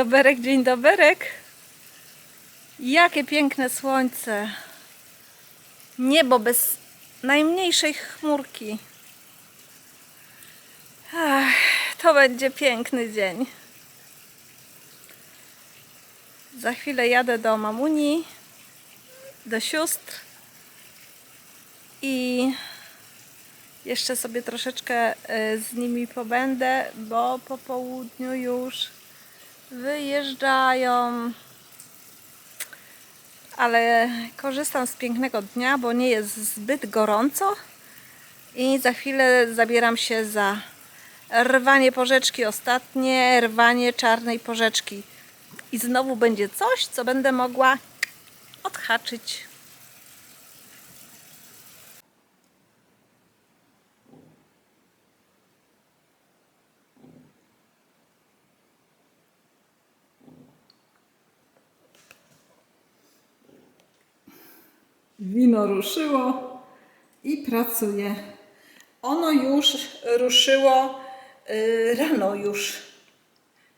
Doberek, dzień doberek. Jakie piękne słońce. Niebo bez najmniejszej chmurki. Ach, to będzie piękny dzień. Za chwilę jadę do mamuni, do sióstr i jeszcze sobie troszeczkę e, z nimi pobędę, bo po południu już wyjeżdżają. Ale korzystam z pięknego dnia, bo nie jest zbyt gorąco. I za chwilę zabieram się za rwanie porzeczki ostatnie, rwanie czarnej porzeczki. I znowu będzie coś, co będę mogła odhaczyć. Wino ruszyło i pracuje. Ono już ruszyło y, rano już.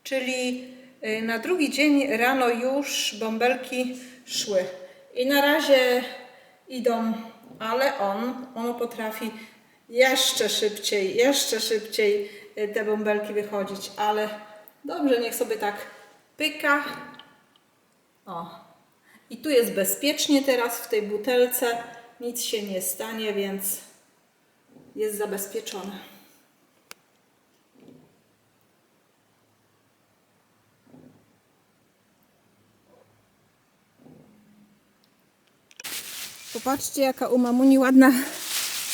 Czyli y, na drugi dzień rano już bąbelki szły. I na razie idą, ale on, ono potrafi jeszcze szybciej, jeszcze szybciej y, te bąbelki wychodzić. Ale dobrze, niech sobie tak pyka. O, i tu jest bezpiecznie teraz w tej butelce. Nic się nie stanie, więc jest zabezpieczone. Popatrzcie, jaka u mamuni ładna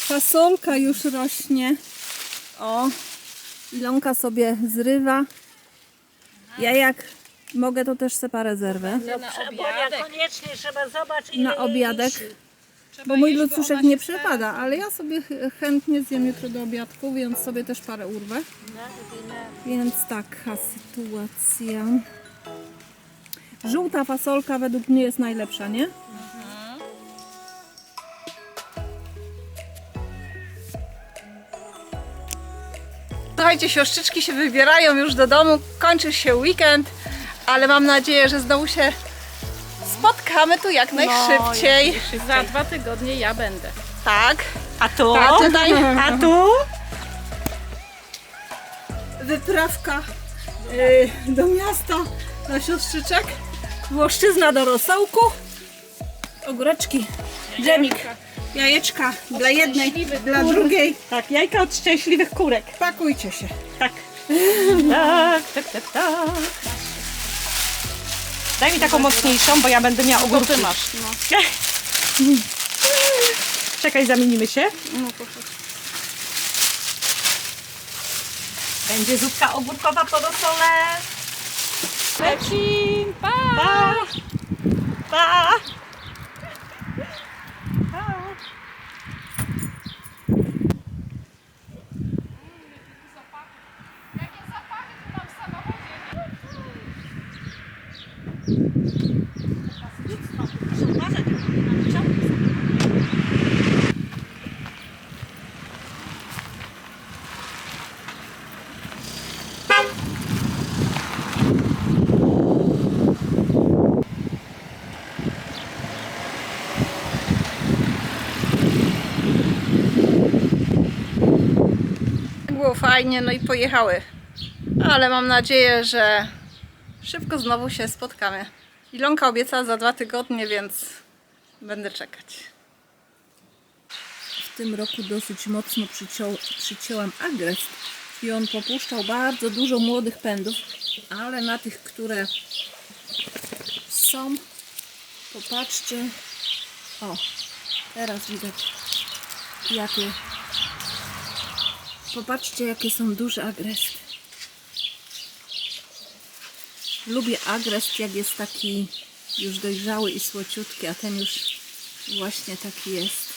fasolka już rośnie. O, Ilonka sobie zrywa. Ja jak mogę, to też se parę zerwę. Bonia, koniecznie trzeba zobaczyć. ile na jej obiadek, bo mój lucuszek nie przepada, ale ja sobie ch- chętnie zjem jutro do obiadku, więc sobie też parę urwę. Więc taka sytuacja. Żółta fasolka według mnie jest najlepsza, nie? Słuchajcie, siostrzyczki się wybierają już do domu, kończy się weekend, ale mam nadzieję, że znowu się spotkamy tu jak najszybciej. Za dwa tygodnie ja będę. Tak. A tu? A tutaj A tu? wyprawka y, do miasta na siostrzyczek, włoszczyzna do rosołku, ogóreczki, dżemik, jajeczka dla jednej, dla drugiej. Tak, jajka od szczęśliwych kurek. Pakujcie się. Tak. tak, tak, tak, tak. Daj mi taką mocniejszą, bo ja będę miała ogórki. ty masz, no. Czekaj, zamienimy się. No proszę. Będzie zupka ogórkowa po rosole. Leci! Pa! Pa! Pa! Pa! Było fajnie, no i pojechały. Ale mam nadzieję, że szybko znowu się spotkamy. Ilonka obiecała za dwa tygodnie, więc będę czekać. W tym roku dosyć mocno przyciął, przycięłam agrest i on popuszczał bardzo dużo młodych pędów, ale na tych, które są, popatrzcie, o, teraz widać jakie Popatrzcie, jakie są duże agresty. Lubię agrest, jak jest taki już dojrzały i słociutki, a ten już właśnie taki jest.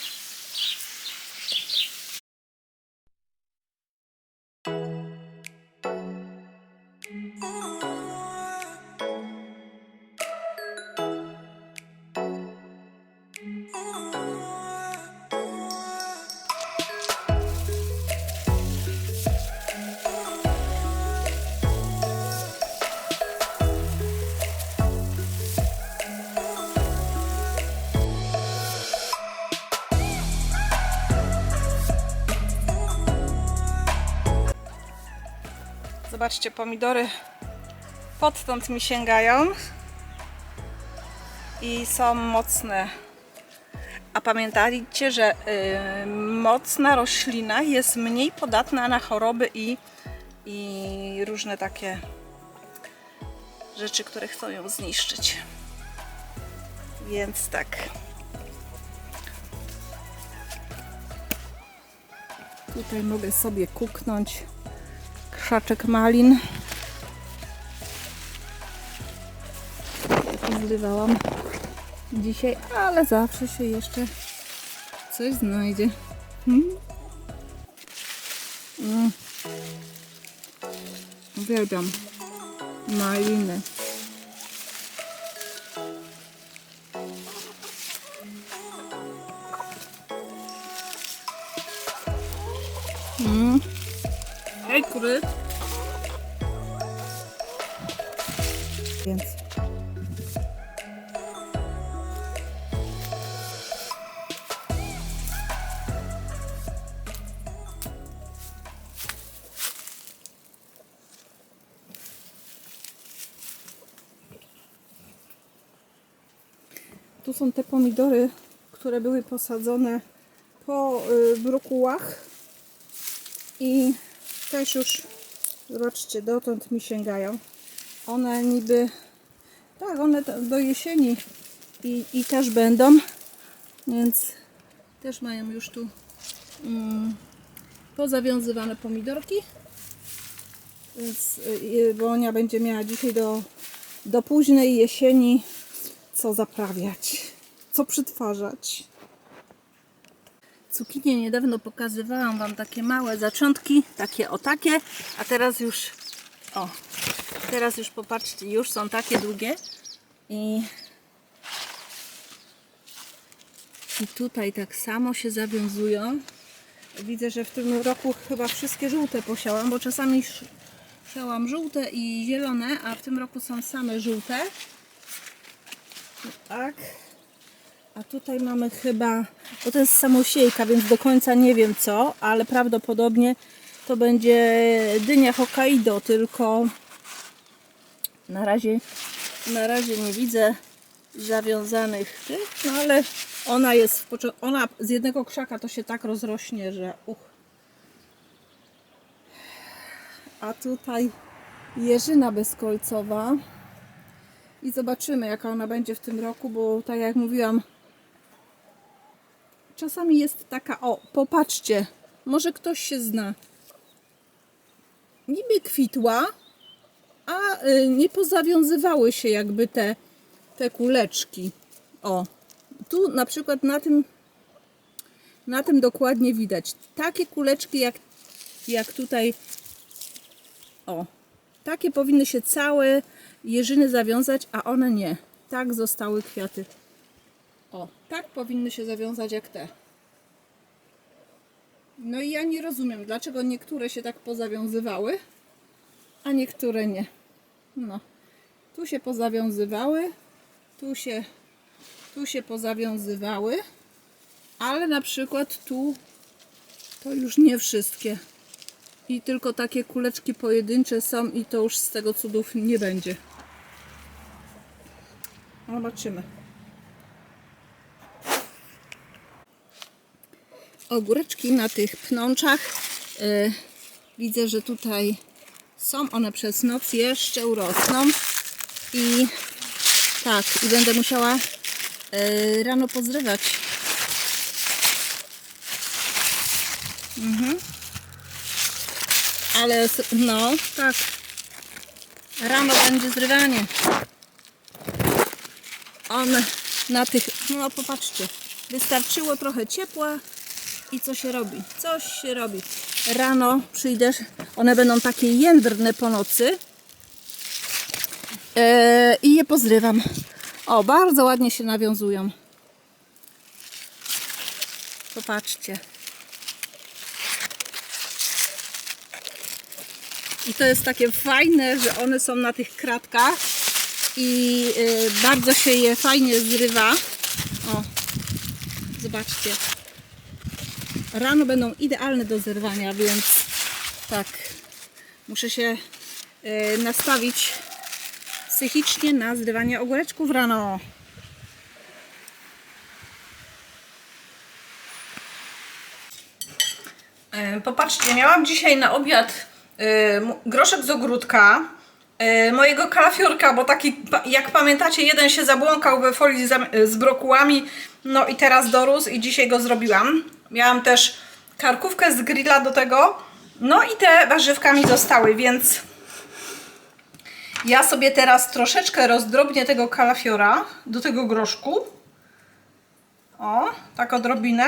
Zobaczcie, pomidory podtąd mi sięgają i są mocne. A pamiętajcie, że y, mocna roślina jest mniej podatna na choroby i, i różne takie rzeczy, które chcą ją zniszczyć. Więc tak. Tutaj mogę sobie kuknąć krzaczek malin. Zrywałam dzisiaj, ale zawsze się jeszcze coś znajdzie. Hmm? Mm. Uwielbiam maliny. Tu są te pomidory, które były posadzone po y, brokułach i też już zobaczcie, dotąd mi sięgają. One niby, tak, one do- jesieni i, i też będą, więc też mają już tu mm, pozawiązywane pomidorki. Więc y, Bonia będzie miała dzisiaj do, do późnej jesieni co zaprawiać, co przetwarzać. Cukinie niedawno pokazywałam Wam takie małe zaczątki, takie o takie, a teraz już, o, teraz już popatrzcie, już są takie długie i, i tutaj tak samo się zawiązują. Widzę, że w tym roku chyba wszystkie żółte posiałam, bo czasami siałam żółte i zielone, a w tym roku są same żółte. Tak. A tutaj mamy chyba, bo to jest samosiejka, więc do końca nie wiem co, ale prawdopodobnie to będzie dynia Hokkaido, tylko na razie, na razie nie widzę zawiązanych tych, no ale ona jest, ona z jednego krzaka to się tak rozrośnie, że uch. A tutaj jeżyna bezkolcowa. I zobaczymy, jaka ona będzie w tym roku, bo tak jak mówiłam, czasami jest taka, o, popatrzcie, może ktoś się zna. Niby kwitła, a y, nie pozawiązywały się jakby te, te kuleczki. O, tu na przykład na tym, na tym dokładnie widać. Takie kuleczki jak, jak tutaj, o, takie powinny się całe jeżyny zawiązać, a one nie. Tak zostały kwiaty. O, tak powinny się zawiązać jak te. No i ja nie rozumiem, dlaczego niektóre się tak pozawiązywały, a niektóre nie. No, tu się pozawiązywały, tu się, tu się pozawiązywały, ale na przykład tu to już nie wszystkie. I tylko takie kuleczki pojedyncze są i to już z tego cudów nie będzie. Zobaczymy. Ogóreczki na tych pnączach. y, widzę, że tutaj są one przez noc jeszcze urosną. I tak, i będę musiała y, rano pozrywać. Mhm. Ale no, tak. Rano będzie zrywanie. One na tych, no popatrzcie, wystarczyło trochę ciepła i co się robi? Coś się robi. Rano przyjdziesz, one będą takie jędrne po nocy Eee, i je pozrywam. O, bardzo ładnie się nawiązują. Popatrzcie. I to jest takie fajne, że one są na tych kratkach i y, bardzo się je fajnie zrywa. O, zobaczcie. Rano będą idealne do zerwania, więc tak, muszę się e, nastawić psychicznie na zrywanie ogóreczków rano. E, Popatrzcie, miałam dzisiaj na obiad e, groszek z ogródka, mojego kalafiorka, bo taki, jak pamiętacie, jeden się zabłąkał we folii z brokułami, no i teraz dorósł i dzisiaj go zrobiłam. Miałam też karkówkę z grilla do tego, no i te warzywka mi zostały, więc ja sobie teraz troszeczkę rozdrobnię tego kalafiora do tego groszku. O, tak odrobinę.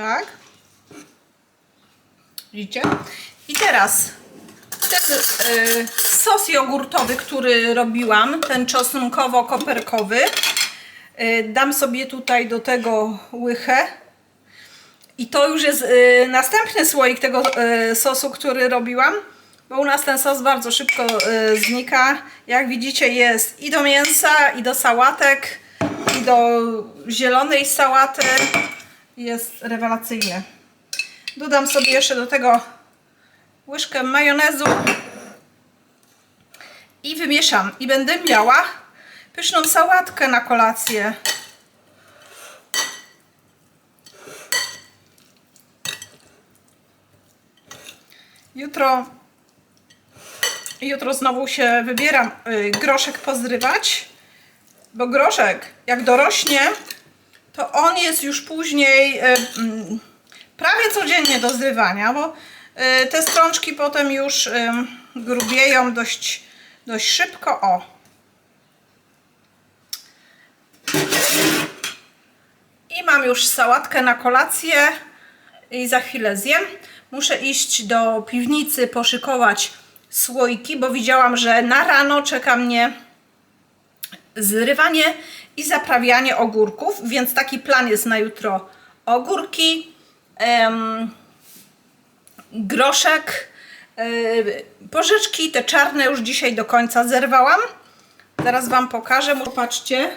Tak. Widzicie? I teraz ten y, sos jogurtowy, który robiłam, ten czosnkowo-koperkowy, y, dam sobie tutaj do tego łychę. I to już jest y, następny słoik tego sosu, który robiłam, bo u nas ten sos bardzo szybko y, znika. Jak widzicie jest i do mięsa, i do sałatek, i do zielonej sałaty. Jest rewelacyjnie. Dodam sobie jeszcze do tego łyżkę majonezu i wymieszam. I będę miała pyszną sałatkę na kolację. Jutro, jutro znowu się wybieram y, groszek pozrywać, bo groszek jak dorośnie, to on jest już później y, mm, prawie codziennie do zrywania, bo y, te strączki potem już y, grubieją dość, dość szybko. O. I mam już sałatkę na kolację i za chwilę zjem. Muszę iść do piwnicy, poszykować słoiki, bo widziałam, że na rano czeka mnie zrywanie i zaprawianie ogórków, więc taki plan jest na jutro. Ogórki, em, groszek, e, porzeczki, te czarne już dzisiaj do końca zerwałam. Zaraz Wam pokażę. Popatrzcie,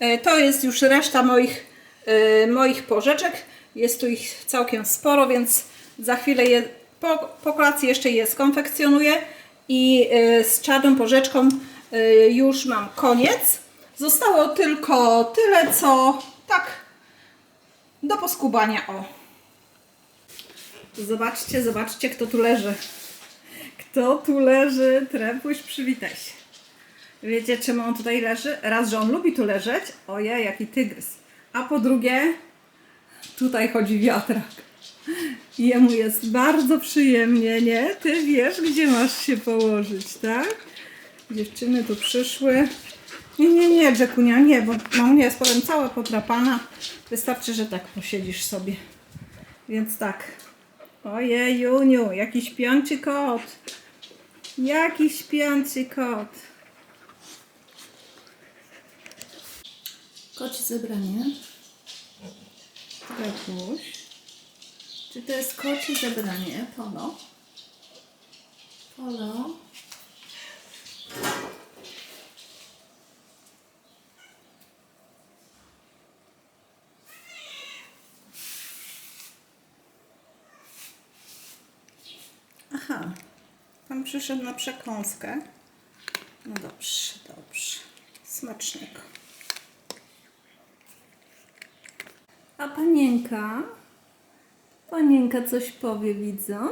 e, to jest już reszta moich, e, moich porzeczek. Jest tu ich całkiem sporo, więc za chwilę je, po, po kolacji jeszcze je skonfekcjonuję i e, z czarną porzeczką już mam koniec. Zostało tylko tyle, co tak do poskubania. O. Zobaczcie, zobaczcie, kto tu leży. Kto tu leży? Trepuś, przywitaj się. Wiecie, czemu on tutaj leży? Raz, że on lubi tu leżeć. Ojej, jaki tygrys. A po drugie, tutaj chodzi wiatrak. Jemu jest bardzo przyjemnie, nie? Ty wiesz, gdzie masz się położyć, tak? Dziewczyny tu przyszły. Nie, nie, nie, Jackunia, nie, bo mam nie jest powiem cała potrapana. Wystarczy, że tak posiedzisz sobie. Więc tak. Ojej, Juniu, jaki śpiący kot. Jaki śpiący kot. Kocie zebranie. Trepuś. Czy to jest kocie zebranie? Polo. Polo. Aha. Pan przyszedł na przekąskę. No dobrze, dobrze. Smacznego. A panienka? Panienka coś powie, widzę.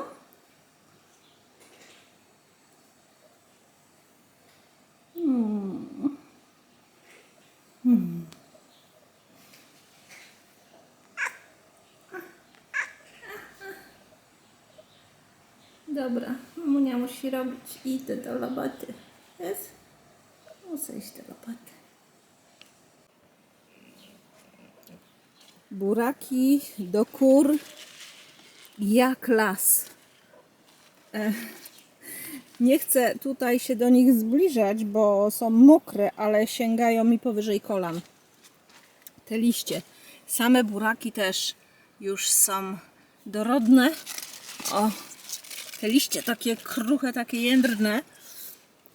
Hmm. Hmm. Dobra, Munia musi robić. Idę do roboty. Jest? Muszę iść do roboty. Buraki do kur jak las. E, Nie chcę tutaj się do nich zbliżać, bo są mokre, ale sięgają mi powyżej kolan. Te liście. Same buraki też już są dorodne. O, te liście takie kruche, takie jędrne.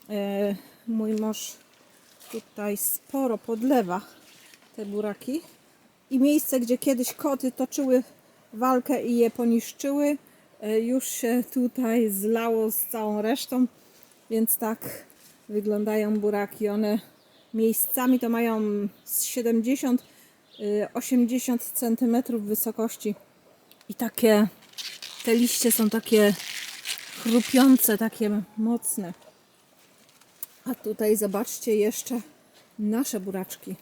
E, mój mąż tutaj sporo podlewa te buraki. I miejsce, gdzie kiedyś koty toczyły walkę i je poniszczyły, e, już się tutaj zlało z całą resztą. Więc tak wyglądają buraki. One miejscami to mają z 70 y, 80 cm wysokości. I takie te liście są takie chrupiące, takie mocne. A tutaj zobaczcie jeszcze nasze buraczki.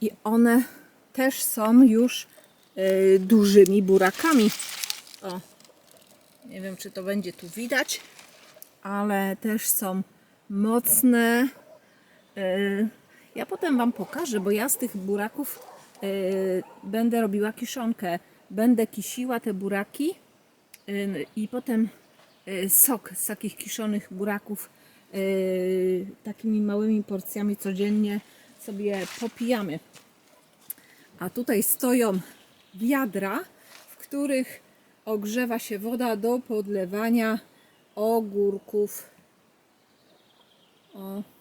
I one też są już y, dużymi burakami. O, nie wiem, czy to będzie tu widać, ale też są mocne. Y, ja potem Wam pokażę, bo ja z tych buraków y, będę robiła kiszonkę. Będę kisiła te buraki i potem sok z takich kiszonych buraków y, takimi małymi porcjami codziennie sobie popijamy. A tutaj stoją wiadra, w których ogrzewa się woda do podlewania ogórków. O.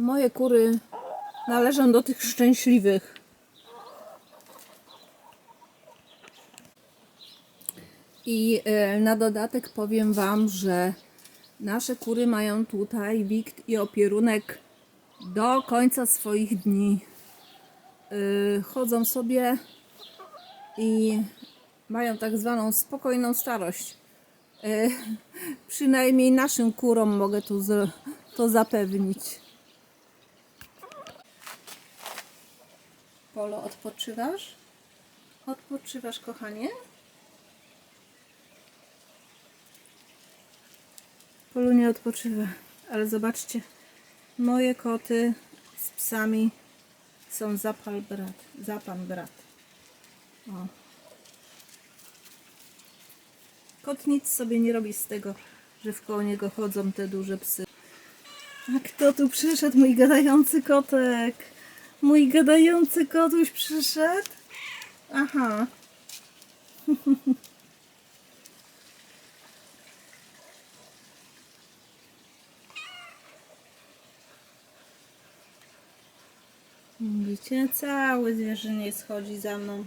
Moje kury należą do tych szczęśliwych. I e, na dodatek powiem Wam, że nasze kury mają tutaj wikt i opierunek do końca swoich dni. E, Chodzą sobie i mają tak zwaną spokojną starość. E, Przynajmniej naszym kurom mogę z- to zapewnić. Polo, odpoczywasz? Odpoczywasz, kochanie? Polu nie odpoczywa, ale zobaczcie, moje koty z psami są zapal brat, zapan brat. O. Kot nic sobie nie robi z tego, że w koło niego chodzą te duże psy. A kto tu przyszedł? Mój gadający kotek. Mój gadający kotuś przyszedł? Aha. Widzicie, cały zwierzyniec schodzi za mną.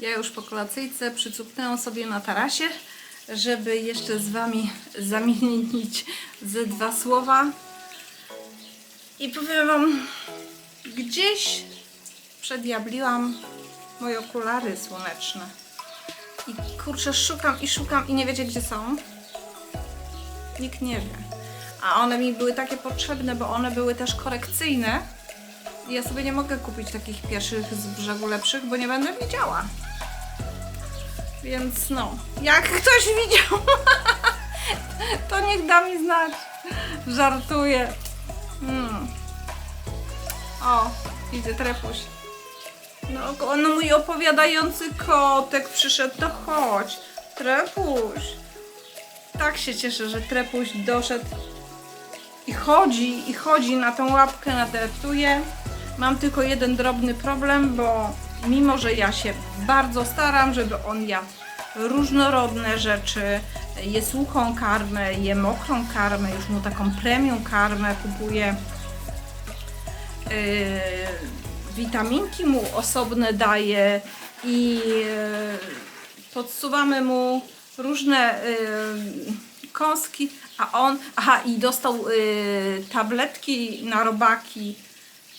Ja już po kolacyjce przycupnęłam sobie na tarasie, żeby jeszcze z Wami zamienić ze dwa słowa. I powiem Wam, gdzieś przediabliłam moje okulary słoneczne. I kurczę, szukam i szukam i nie wiecie gdzie są. Nikt nie wie. A one mi były takie potrzebne, bo one były też korekcyjne. I ja sobie nie mogę kupić takich pierwszych z brzegu lepszych, bo nie będę widziała. Więc no, jak ktoś widział, to niech da mi znać. Żartuję. Mm. O, widzę trepuś. No, no mój opowiadający kotek przyszedł, to chodź. Trepuś. Tak się cieszę, że trepuś doszedł i chodzi, i chodzi na tą łapkę, nadeptuje. Mam tylko jeden drobny problem, bo mimo, że ja się bardzo staram, żeby on jadł różnorodne rzeczy, je suchą karmę, je mokrą karmę, już mu taką premium karmę kupuję. Yy, witaminki mu osobne daję i yy, podsuwamy mu różne yy, kąski, a on, aha i dostał yy, tabletki na robaki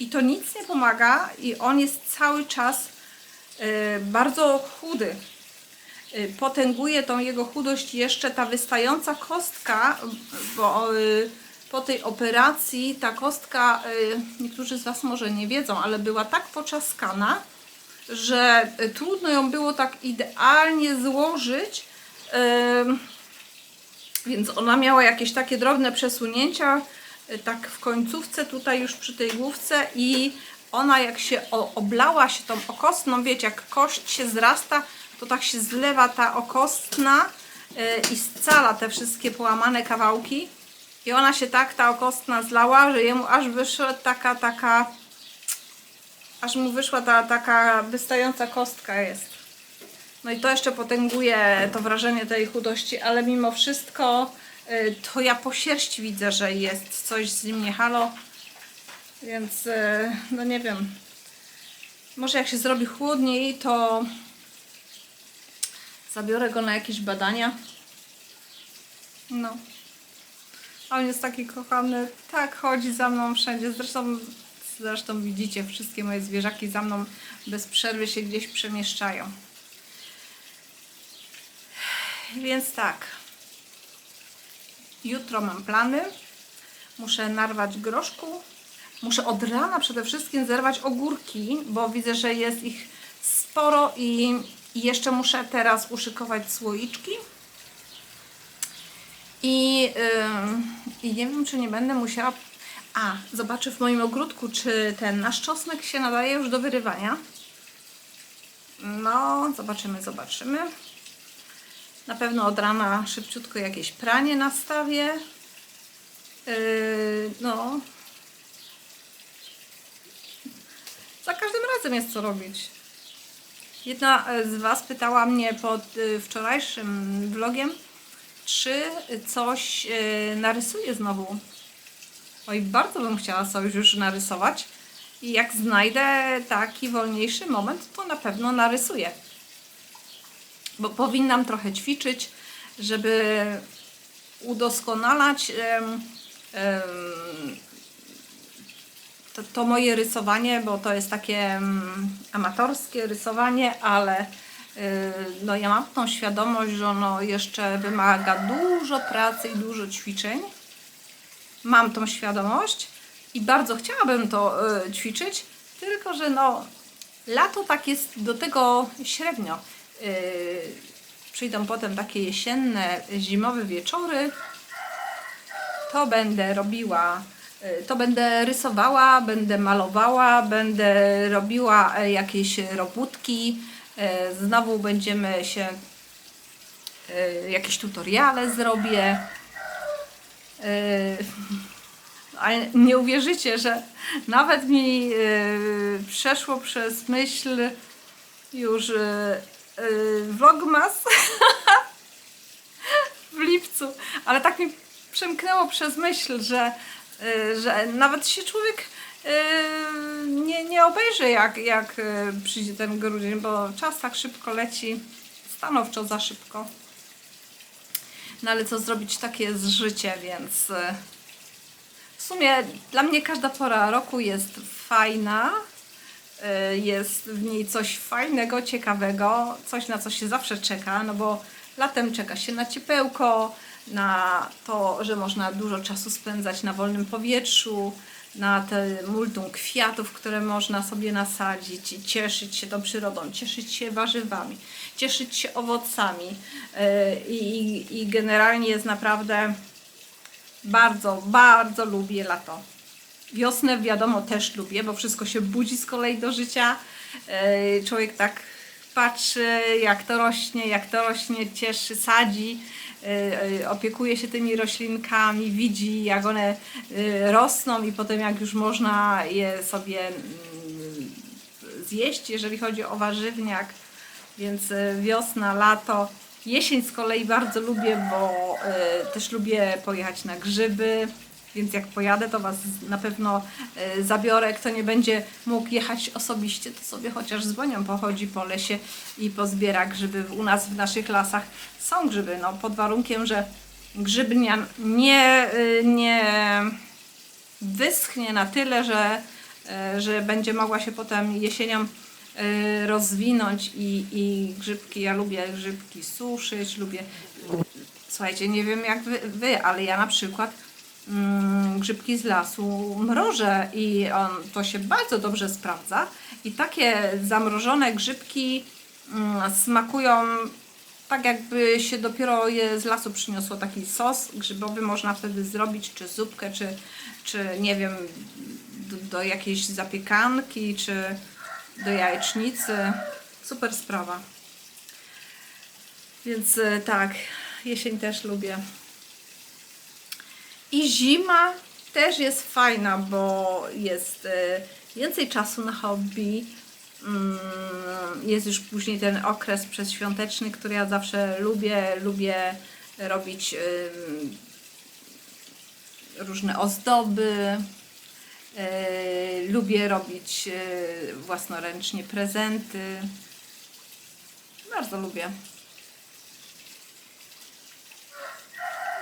i to nic nie pomaga i on jest cały czas yy, bardzo chudy. Yy, Potęguje tą jego chudość jeszcze ta wystająca kostka, bo yy, po tej operacji ta kostka, niektórzy z Was może nie wiedzą, ale była tak poczaskana, że y, trudno ją było tak idealnie złożyć. Więc ona miała jakieś takie drobne przesunięcia, y, tak w końcówce tutaj już przy tej główce i ona jak się oblała się tą okostną, wiecie, jak kość się zrasta, to tak się zlewa ta okostna y, i scala te wszystkie połamane kawałki. I ona się tak, ta okostna zlała, że jemu aż wyszła taka, taka, aż mu wyszła ta taka wystająca kostka jest. No i to jeszcze potęguje to wrażenie tej chudości, ale mimo wszystko to ja po sierści widzę, że jest coś z nim nie halo. Więc y, no nie wiem. Może jak się zrobi chłodniej, to zabiorę go na jakieś badania. No. A on jest taki kochany, tak chodzi za mną wszędzie. Zresztą, zresztą widzicie, wszystkie moje zwierzaki za mną bez przerwy się gdzieś przemieszczają. Więc tak. Jutro mam plany. Muszę narwać groszku. Muszę od rana przede wszystkim zerwać ogórki, bo widzę, że jest ich sporo i, jeszcze muszę teraz uszykować słoiczki. I, ym, I nie wiem, czy nie będę musiała. A, zobaczę w moim ogródku, czy ten nasz czosnek się nadaje już do wyrywania. No, zobaczymy, zobaczymy. Na pewno od rana szybciutko jakieś pranie nastawię. Yy, no. Za każdym razem jest co robić. Jedna z Was pytała mnie pod y, wczorajszym vlogiem, czy coś y, narysuję znowu. Oj, bardzo bym chciała coś już narysować. I jak znajdę taki wolniejszy moment, to na pewno narysuję. Bo powinnam trochę ćwiczyć, żeby udoskonalać to, to moje rysowanie, bo to jest takie amatorskie rysowanie, ale y, no ja mam tą świadomość, że ono jeszcze wymaga dużo pracy i dużo ćwiczeń. Mam tą świadomość i bardzo chciałabym to y, ćwiczyć, tylko że no lato tak jest do tego średnio. Y, przyjdą potem takie jesienne, zimowe wieczory, to będę robiła, y, to będę rysowała, będę malowała, będę robiła e, jakieś robótki, e, znowu będziemy się, e, jakieś tutoriale zrobię. Ale nie uwierzycie, że nawet mi przeszło przez myśl już vlogmas w lipcu, ale tak mi przemknęło przez myśl, że, y, że nawet się człowiek y, nie, nie obejrzy, jak, jak y, przyjdzie ten grudzień, bo czas tak szybko leci, stanowczo za szybko. No ale co zrobić, takie jest życie, więc y, w sumie dla mnie każda pora roku jest fajna. Y, Jest w niej coś fajnego, ciekawego, coś na co się zawsze czeka, no bo latem czeka się na ciepełko, na to, że można dużo czasu spędzać na wolnym powietrzu, na te multum kwiatów, które można sobie nasadzić i cieszyć się tą przyrodą, cieszyć się warzywami, cieszyć się owocami Y, i, i generalnie jest naprawdę bardzo, bardzo lubię lato. Wiosnę wiadomo też lubię, bo wszystko się budzi z kolei do życia. Yy, Człowiek tak patrzy, jak to rośnie, jak to rośnie, cieszy, sadzi, yy, yy, opiekuje się tymi roślinkami, widzi jak one rosną i potem jak już można je sobie mm, zjeść, jeżeli chodzi o warzywniak. Więc wiosna, lato. Jesień z kolei bardzo lubię, bo też lubię pojechać na grzyby. Więc jak pojadę, to Was na pewno y, zabiorę. Kto nie będzie mógł jechać osobiście, to sobie chociaż z Bonią pochodzi po lesie i pozbiera grzyby. U nas w naszych lasach są grzyby, no pod warunkiem, że grzybnia nie, y, nie wyschnie na tyle, że, e, że będzie mogła się potem jesienią e, rozwinąć i, i grzybki, ja lubię grzybki suszyć, lubię, słuchajcie, nie wiem jak wy, wy ale ja na przykład grzybki z lasu mrożę i on, to się bardzo dobrze sprawdza. I takie zamrożone grzybki mm, smakują tak jakby się dopiero je z lasu przyniosło taki sos grzybowy można wtedy zrobić, czy zupkę, czy, czy nie wiem, do, do jakiejś zapiekanki, czy do jajecznicy. Super sprawa. Więc e, tak, jesień też lubię. I zima też jest fajna, bo jest e, więcej czasu na hobby. Mm, Jest już później ten okres przedświąteczny, który ja zawsze lubię. Lubię robić różne ozdoby. e, Lubię robić e, własnoręcznie prezenty. Bardzo lubię.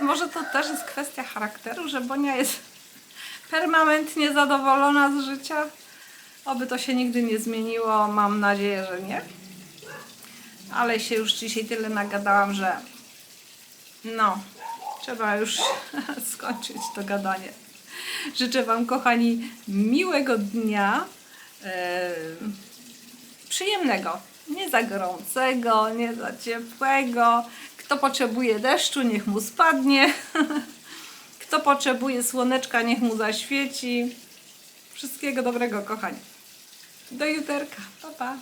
Może to też jest kwestia charakteru, że Bonia jest permanentnie zadowolona z życia. Oby to się nigdy nie zmieniło. Mam nadzieję, że nie. Ale się już dzisiaj tyle nagadałam, że no, trzeba już skończyć to gadanie. Życzę Wam, kochani, miłego dnia. Em, przyjemnego. Nie za gorącego, nie za ciepłego. Kto potrzebuje deszczu, niech mu spadnie. Kto potrzebuje słoneczka, niech mu zaświeci. Wszystkiego dobrego, kochani. Do juterka. Pa, pa.